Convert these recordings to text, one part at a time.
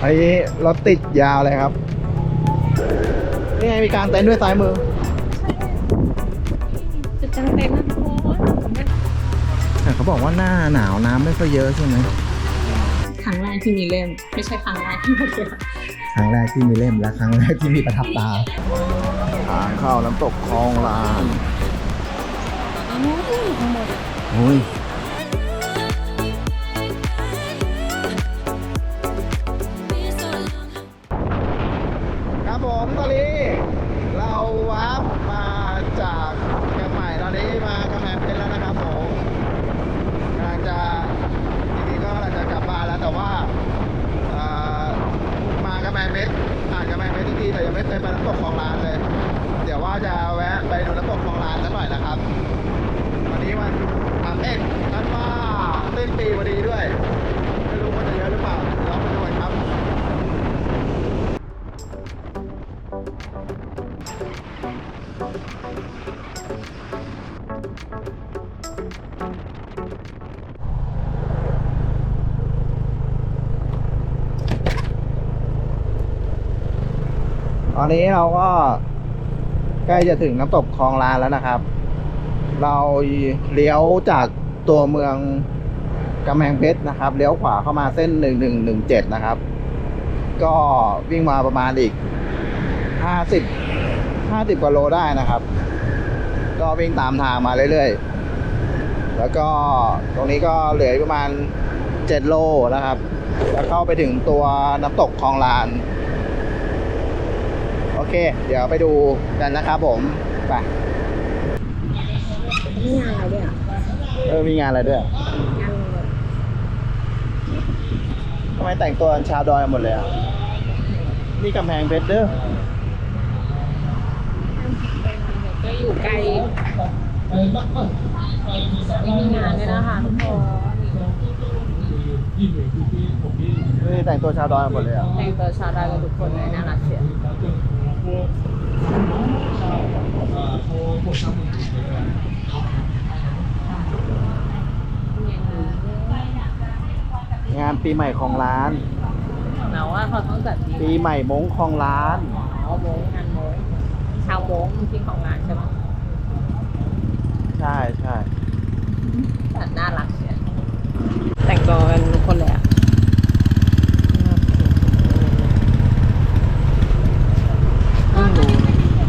ไอ้รถติดยาวเลยครับ นี่ไงมีการเต้นท์ด้วยซ้ายมือ จุดกลางเต็นท์นะทุกคนแต่เขาบอกว่าหน้าหนาวน้ำไม่ค่อยเยอะใช่ไหมครั้งแรกที่มีเล่ม ไม่ใช่ครั้งแรกที่มาเที่ยวครั้งแรกที่มีเล่มและครั้งแรกที่มีประทับตาทางเข้าน้ำตกคลองลาน โตอนนี้เราก็ใกล้จะถึงน้ำตกคลองลานแล้วนะครับ เราเลี้ยวจากตัวเมืองกำแพงเพชรนะครับ เลี้ยวขวาเข้ามาเส้นหนึ่งหนึ่งหนึ่งเจ็ดนะครับ ก็วิ่งมาประมาณอีกห้าสิบห้าสิบกว่าโลได้นะครับ ก็วิ่งตามทางมาเรื่อยๆ แล้วก็ตรงนี้ก็เหลืออีกประมาณเจ็ดโลนะครับ แล้วเข้าไปถึงตัวน้ำตกคลองลาน โอเค เดี๋ยวไปดูกันนะครับผม ไปมีงานอะไรด้วยอะเออ มีงานอะไรด้วยงานทำไมแต่งตัวชาวดอยหมดเลยอะ นี่กำแพงเพชรเด้อ ก็ อยู่ไกลไม่มีงานด้วยนะคะทุกคนเฮ้ยแต่งตัวชาวดอยหมดเลยอะแต่งตัวชาวดอยกันทุกคนเลยน่ารักเชียวงานปีใหม่ของร้าน เราว่าเขาต้องจัดที่ปีใหม่มงของร้าน อ๋อโมงงานโมง ชาวโมงที่ของงานใช่ไหมใช่ใช่แต่น่ารักเชียวแต่งตัวกันทุกคนเลยอะ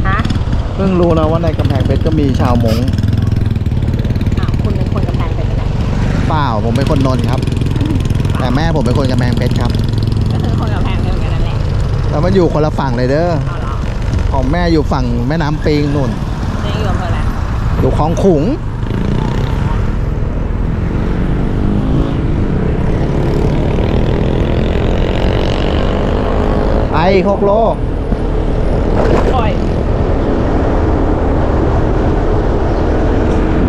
ฮะเพิ่งรู้นะว่าในกำแพงเพชรก็มีชาวมงอ้าวคุณเป็นคนกำแพงเพชรไหมเปล่าผมเป็นคนนนท์ครับ แต่แม่ผมเป็นคนกำแพงเพชรครับก็คือคนกำแพงเพชรเหมือนกันนั่นแหละแล้วมันอยู่คนละฝั่งเลยเด้อ เอาเหรอ ของแม่อยู่ฝั่งแม่น้ำปิงนู่นนี่อยู่อำเภออะไรอยู่คลองขุงไปหกโลโอ้ย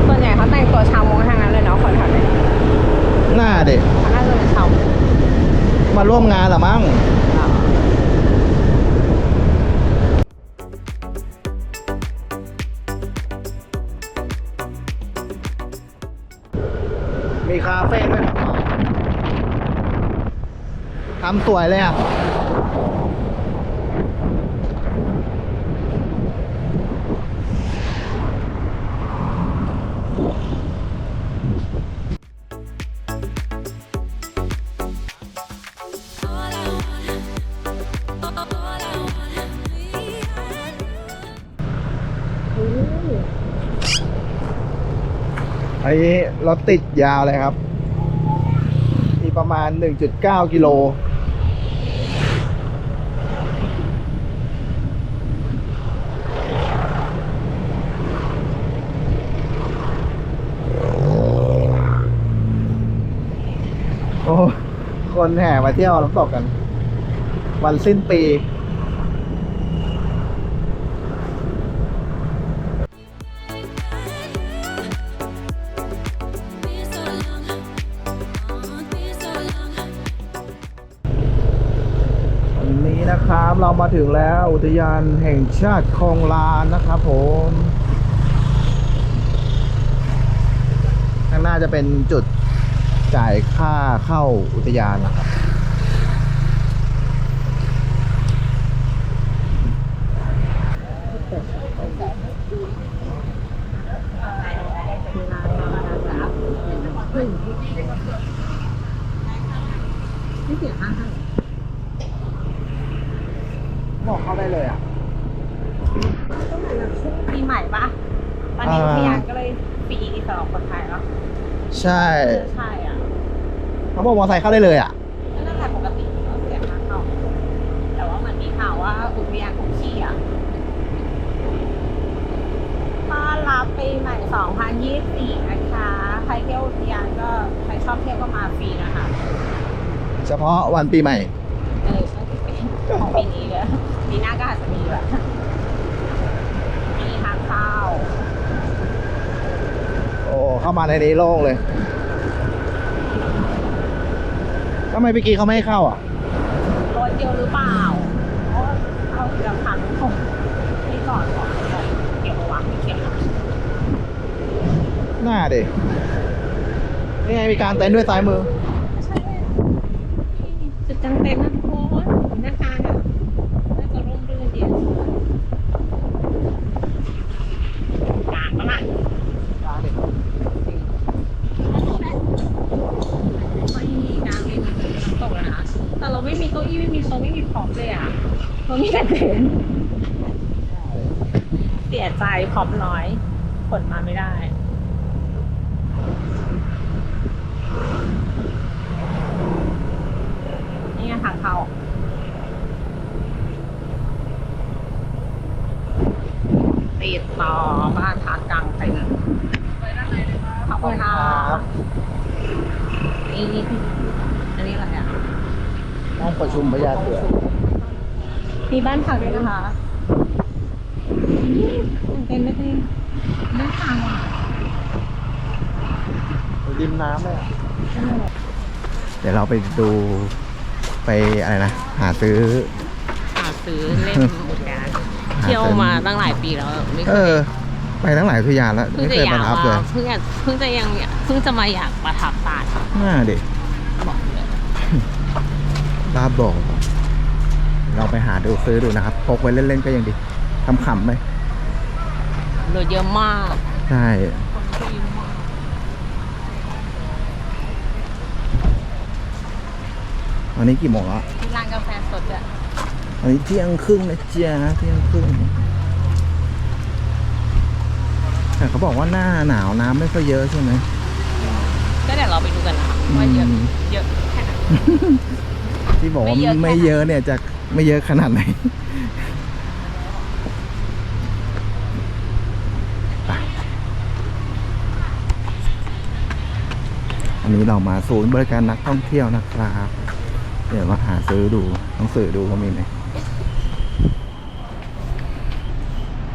ส่วนใหญ่เขาแต่งตัวชาวมงทางนั้นเลยเนาะคนแถวนี้หน้าเด็กเขาน่าจะเป็นชาวมงมาร่วมงานเหรอมั้งเหรอ ทำสวยเลยอะอันนี้รถติดยาวเลยครับ มีประมาณ 1.9 กิโล อ้คนแห่มาเที่ยวน้ำตกกัน วันสิ้นปี วันนี้นะครับเรามาถึงแล้วอุทยานแห่งชาติคลองลานนะครับผมข้างหน่าจะเป็นจุด จ่ายค่าเข้าอุทยานนะครับไม่เสียค่าให้บอกเข้าได้เลยอะต้องเหมือนแบบช่วงปีใหม่ปะตอนนี้อ่าอุทยานก็เลยฟรีสำหรับคนไทยเนาะใช่เออใช่อะ เขาบอกมอเตอร์ไซค์เข้าได้เลยอะก็น่าจะปกติก็เสียค่าเข้าแต่ว่ามันมีข่าวว่าอุทยานของชีอะต้อนรับปีใหม่ 2024 นะคะ ใครเที่ยวอุทยานก็ใครชอบเที่ยวก็มาฟรีนะคะเฉพาะวันปีใหม่ เออก็จะเป็นของปีนี้เลยปีหน้าก็อาจจะมีแบบมีทางเข้าโอ้เข้ามาในนี้โล่งเลย ทำไมเมื่อกี้เขาไม่ให้เข้าอะรถเดียวหรือเปล่าเพราะเอาเดี๋ยวพันของที่ก่อนก่อนก่อนเก็บเอาไว้ไม่เก็บนะหน้าดินี่ไงมีการเต้นด้วยซ้ายมือ ใช่จุดจังเต็มนะทุกคนหน้าการอะน่าจะร่มรื่นดีอะกลางปะล่ะไม่มีกลางไม่มีน้ำตกแล้วนะ แต่เรา ไม่มีเก้าอี้ไม่มีโต๊ะไม่มีพร็อพเลยอะเรามีแต่เต็นท์เสียใจพร็อพน้อยขนมาไม่ได้นี่ไงทางเข้าติดต่อบ้านพักกลางเต็นท์ขอบคุณค่ะนี่อันนี้อะไรอะ ห้องประชุมพญาเสือมีบ้านพักด้วยนะคะนี่เต็นท์ไม่ได้ไม่ทางอะริมน้ำเลยอะเดี๋ยวเราไปดูไปอะไรนะ หาซื้อ หาซื้อเล่มอุทยานเที่ยวมาตั้งหลายปีแล้วไม่เคเอยอไปทั้งหลายทุกอย่างแล้วเพิ่งไม่จะเคยอปยากระทับเลมายเพิ่งจะเพิ่งจะยังเพิ่งจะมาอยากประทับตาดหน้าดิบอกเลย บ้าบอกเราไปหาดูซื้อดูนะครับพกไว้เล่นๆก็ยังดีขำๆไปรถเยอะมากใช่คนก็เยอะมากวันนี้กี่โมงแล้วที่ร้านกาแฟสดอะวันนี้เที่ยงครึ่งนะจ๊ะเที่ยงครึ่งแต่เขาบอกว่าหน้าหนาวน้ำไม่ค่อยเยอะใช่ไหมก็เดี๋ยวเราไปดูกันนะคะว่าเยอะอืมเยอะแค่ไหน ที่บอกว่าไม่เยอะแค่ไหนไม่เยอะเนี่ยจะไม่เยอะขนาดไหนไปอันนี้เรามาศูนย์บริการนักท่องเที่ยวนะครับ เดี๋ยวมาหาซื้อดูหนังสือดูว่ามีไหม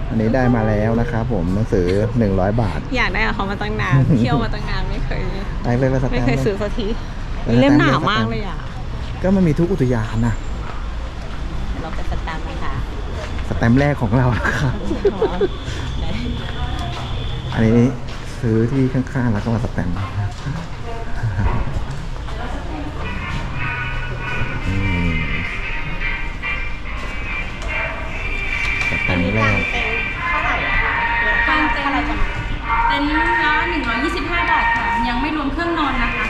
อันนี้ได้มาแล้วนะครับผมหนังสือหนึ่งร้อยบาท อยากได้กับเขามาตั้งนาน เที่ยวมาตั้งนานไม่เคยไปไปไปสแตไม่มเคยป์ซื้อสักทีไปสแตมป์เล่มหนาไปสแตมป์มากเลยอะ ก็มันมีทุกอุทยานนะเดี๋ยวเราไปสแตมป์นะคะสแตมป์แรกของเรานะครับอันนี้ซื้อที่ข้างๆแล้วก็มาสแตมป์อืมสแตมป์แรกกางเต็นท์อะไรจะเต็นท์ละ125 บาทค่ะ ยังไม่รวมเครื่องนอนนะคะ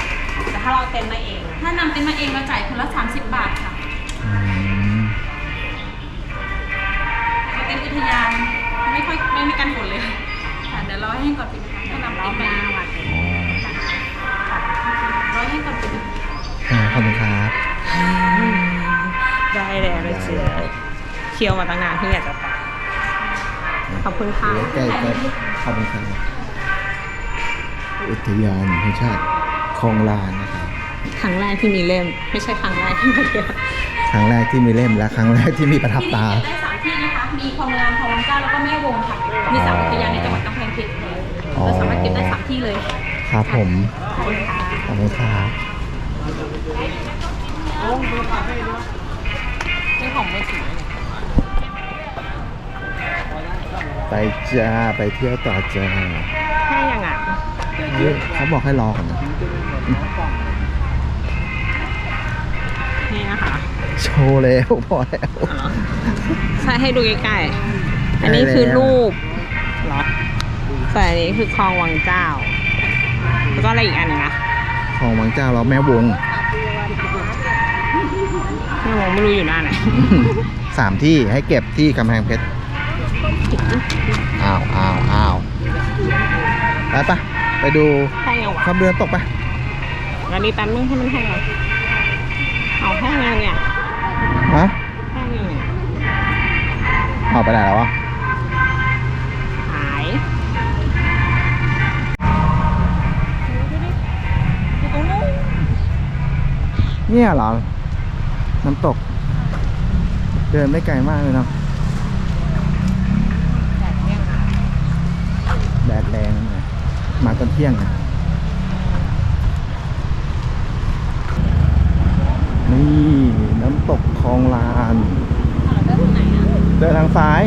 แต่ถ้าเราเต็นท์มาเอง ถ้านำเต็นท์มาเองเราจ่ายคนละ 30 บาทค่ะอืมเต็นท์อุทยานไม่ค่อยไม่มีการฝนเลยค่ะเดี๋ยวเราให้ก่อนปิดนะคะถ้านำเต็นท์มาเองอ๋อเราให้ก่อนปิดอ่าขอบคุณครับได้เลยเลยเสือเที่ยวมาตั้งนานเพิ่งอยากจะไป ขอบคุณค่ะใกล้ใกล้ขอบคุณครับอุทยานแห่งชาติคลองลานนะครับ ครั้งแรกที่มีเล่ม ไม่ใช่ครั้งแรกที่มาเที่ยวครั้งแรกที่มีเล่มและครั้งแรกที่มีประทับที่ตานี่เก็บได้สามที่นะคะ มีคลองลานคลองวังเจ้าแล้วก็แม่วงค่ะ มีสามอุทยานในจังหวัดกำแพงเพชรอ๋อ เราสามารถเก็บได้สามที่เลยครับผมขอบคุณค่ะ ขอบคุณครับนี่ของไม่สีเนี่ยไปจ้าไปเที่ยวต่อจ้าแค่ยังอะอเฮ้ยเขาบอกให้รอก่อนนะนี่ โชว์แล้วพอแล้ว ใช่ให้ดูใกล้ๆ อันนี้คือรูปเหรอแต่อันนี้คือคลองวังเจ้า แล้วก็อะไรอีกอันหนึงนะของวังเจ้าเราแม่วง ไม่มองไม่รู้อยู่หน้าไหนสามที่ให้เก็บที่กำแพงเพชร อ้าวอ้าวอ้าวไปปะไปดูแห้งยังวะความเรือตกปะแล้วนี่แป๊บนึงให้มันแห้งก่อนเอาแห้งยังเนี่ย ออกไปไหนแล้ววะหายดูตรงนู้นเนี่ยเหรอ น้ำตก เดินไม่ไกลมากเลยเนาะแดดแรงหน่อยมาตอนเที่ยงนะนี่ น้ำตกคลองลานเดินตรงไหนอะเดินทางซ้าย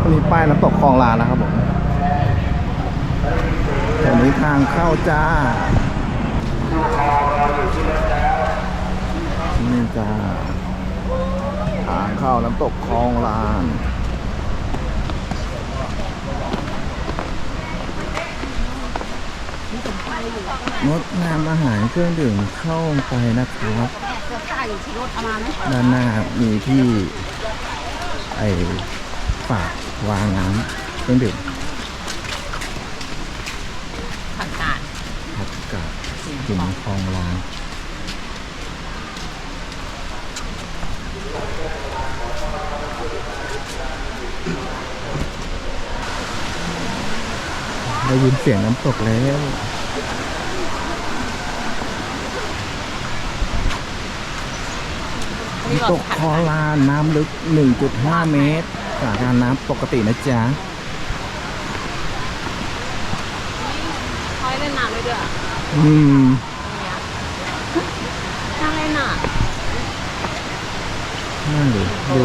อันนี้ป้ายน้ำตกคลองลานนะครับผมตรงนี้ทางเข้าจ้านี่จ้า ทางเข้าน้ำตกคลองลาน งดงามอาหารเครื่องดื่มเข้าไปนะครับเสื้อผ้าอยู่ที่รถเอามาไหมด้านหน้ามีที่ไอฝากวางน้ำเครื่องดื่มผักกาดผักกาดกินคลองลาน ได้ยินเสียงน้ำตกแล้วนี่เราตกคลองลานน้ำลึก 1.5 เมตรจากการน้ำปกตินะจ๊ะเขาให้เล่นน้ำด้วยด้วยอะอืมน่าเล่นอะนั่นดิดู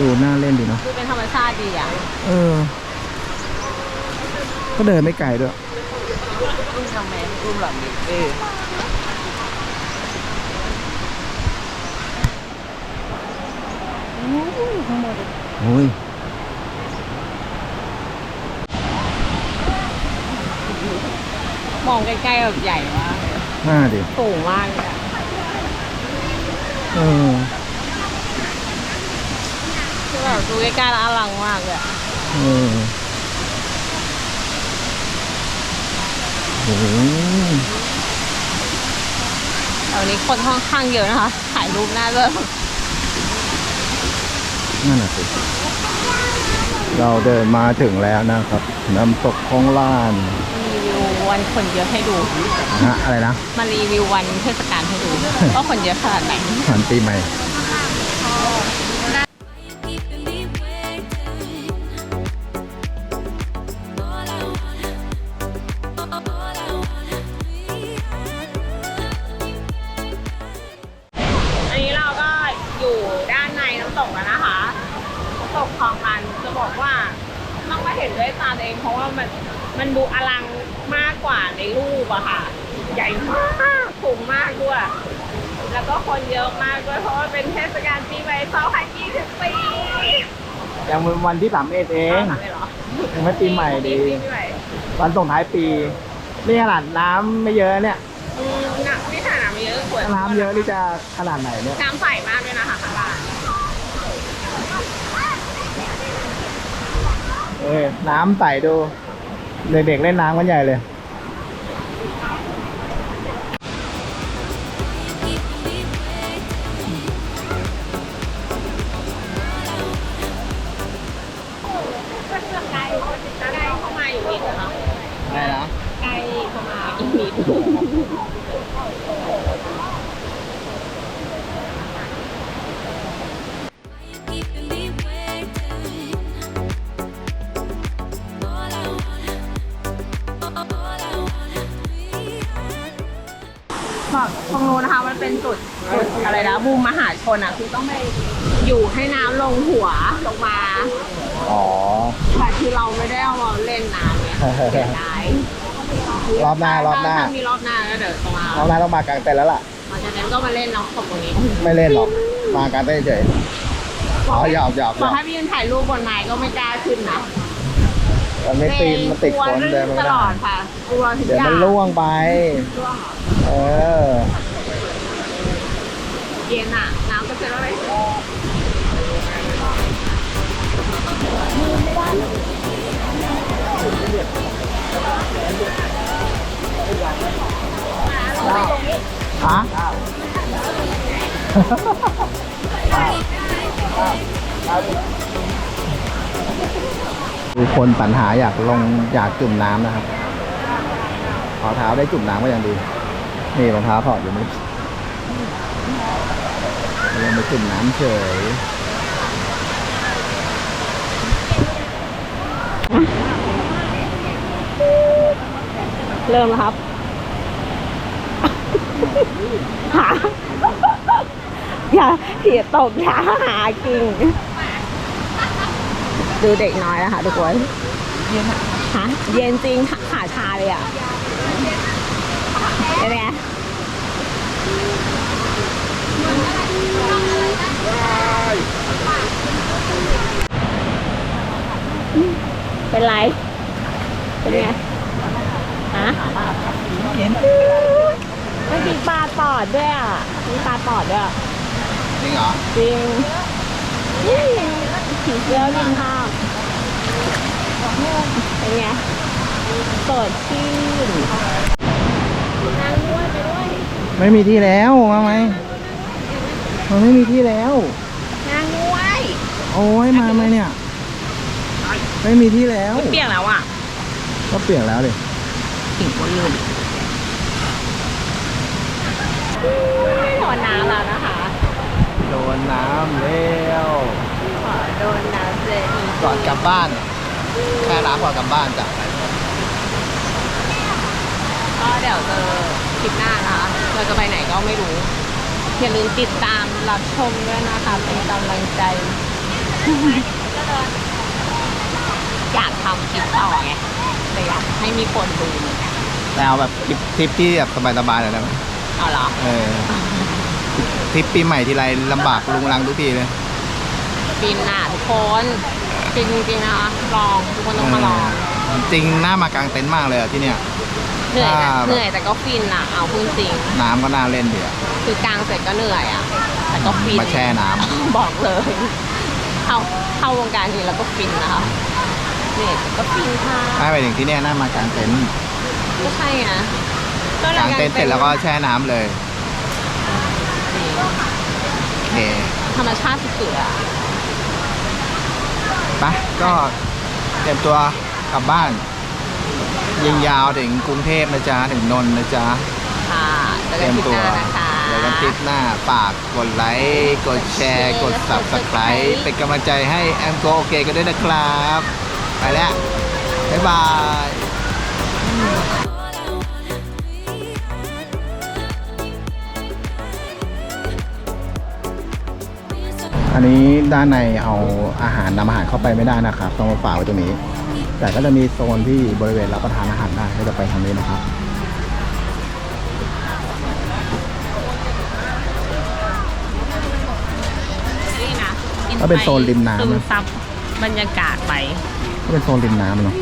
ดูน่าเล่นดีเนาะ ดูเป็นธรรมชาติดีอะ เออ ก็เดินไม่ไกลด้วยอุ้มทำไมอุ้มแบบนี้เออข้างบนโอ้ยมองใกล้ๆแบบใหญ่มากเลยน่าดิสูงมากเลยอะเออคือแบบดูใกล้ๆแล้วอลังมากเลยอะเออโอ้โห แถ วนี้คนค่อนข้างเยอะนะคะ ถ่ายรูปหน้าเริ่มนั่นน่ะสิเราเดินมาถึงแล้วนะครับ น้ำตกคลองลานรีวิววันคนเยอะให้ดูฮะอะไรนะ มารีวิววันเทศกาลให้ดูว่าคนเยอะขนาดไหนหันปีใหม่ เองเพราะว่ามันมันดูอลังมากกว่าในรูปอะค่ะ ใหญ่มากสูงมากด้วย แล้วก็คนเยอะมากด้วยเพราะว่าเป็นเทศกาลปีใหม่2020ปียังเป็นวันที่สามเอ็ดเองทำไมเหรอยังไม่ปีใหม่ดี ปีใหม่วันส่งท้ายปี นี่ขนาดน้ำไม่เยอะเนี่ยอืมหนักไม่ขนาดน้ำเยอะสวยถ้าน้ำเยอะนี่จะขนาดไหนเนี่ย น้ำใสมากด้วยนะคะข้างล่าง เอ้ยน้ำใสดู เด็กๆเล่นน้ำกันใหญ่เลย มหาชนอะคือต้องไปอยู่ให้น้ำลงหัวลงมาอ๋อ แต่คือเราไม่ได้เอามาเล่นน้ำเนี่ยเสียดายรอบหน้ารอบหน้า ถ้มีรอบหน้าแล้วเดี๋ยวจะมารอบหน้าต้องมากลางเต็นท์แล้วล่ะ หลังจากนั้นก็มาเล่นน้ำตกตรงนี้ไม่เล่นหรอก มากลางเต้นท์เฉยอ๋อหยอกหยอกหบยออกกให้พี่ยืนถ่ายรูปบนไม้ก็ไม่กล้าขึ้นนะมันไม่ตีนมันติดขนเดินกลัวไม่ตลได้อดค่ะกลัวทุกเดี๋ยวอย่ามังนล่วงไป ร่วงเหรอเออ เย็นอะน้ำก็จะ ฮะคือคนปัญหาอยากลงอยากจุ่มน้ำนะครับขอเท้าได้จุ่มน้ำก็ยังดี นี่รองเท้าถอดอยู่นี่ยังไปจุ่มน้ำเฉยเริ่มแล้วครับ หา อย่าเถียตกอย่าหากิ่งดูเด็กน้อยนะคะทุกคนเย็นฮะเย็นจริงขาชาเลยอะเป็นไงเป็นไร เป็นไงฮะไม่มีปลาตอดด้วยอะ มีปลาตอดด้วยอะจริงเหรอจริงนี่ผีเสื้อกินข้าวเป็นไงสดชื่นนั่งด้วยไปด้วยไม่มีที่แล้วมาไหมมันไม่มีที่แล้ว นั่งด้วยโอ้ยมาไหมเนี่ย ไม่มีที่แล้ว เปียกแล้วอะก็เปลี่ยนแล้วดิถึงคนลืม ไม่โดนน้ำแล้วนะคะโดนน้ำเร็วขอโดนน้ำเจอีกก่อนกลับบ้าน แค่น้ำก่อนกลับบ้านจ้ะก็เดี๋ยวเจอคลิปหน้านะคะเราจะไปไหนก็ไม่รู้อย่าลืมติดตามรับชมด้วยนะคะเป็นกำลังใจอยากทำคลิปต่อไงแต่อยากให้มีคนดูเหมือนกันแต่เอาแบบทริปทริปที่แบบสบายๆหน่อยได้ไหม เอาเหรอเออทริปปีใหม่ทีไรลำบากลุงลังทุกทีเลยฟินน่ะทุกคนฟินจริงๆนะคะลองทุกคนต้องมาลองเออจริงหน้ามากลางเต็นท์มากเลยอะที่เนี่ย เหนื่อยนะอ่า เหนื่อยแต่ก็ฟินน่ะเอาพูดจริงน้ำก็น่าเล่นดีอะคือกลางเสร็จก็เหนื่อยอะแต่ก็ฟินมาแช่น้บอกเลยเข้าเข้าวงการนี้แล้วก็ฟินนะคะเหนื่อยแต่ก็ฟินค่ะไม่ไปถึงที่เนี่ยหน้ามากลางเต็นท์ก็ใช่ไง กลางเต็นท์เสร็จแล้วก็แช่น้ำเลยโอเคธรรมชาติสุดๆอะไปก็เตรียมตัวกลับบ้าน ยิงยาวถึงกรุงเทพนะจ๊ะ ถึงนนท์นะจ๊ะ ค่ะเจอเตกัรีนยมคลิปตัหวน้านะคะเดี๋ยวกันทริปหน้าฝากกดไลค์กดแชร์กด subscribe เป็นกำลังใจให้แอมโกโอเคกันด้วยนะครับ ไปแล้ว บ๊ายบาย อันนี้ด้านในเอาอาหารนำอาหารเข้าไปไม่ได้นะครับต้องมาฝากไว้ตรงนี้ แต่ก็จะมีโซนที่บริเวณรับประทานอาหารได้ก็จะไปทางนี้นะครับนี่นะกิก็เป็นโซนริมน้ำนะ ซึมซับบรรยากาศไป ก็เป็นโซนริมน้ำเนาะใช่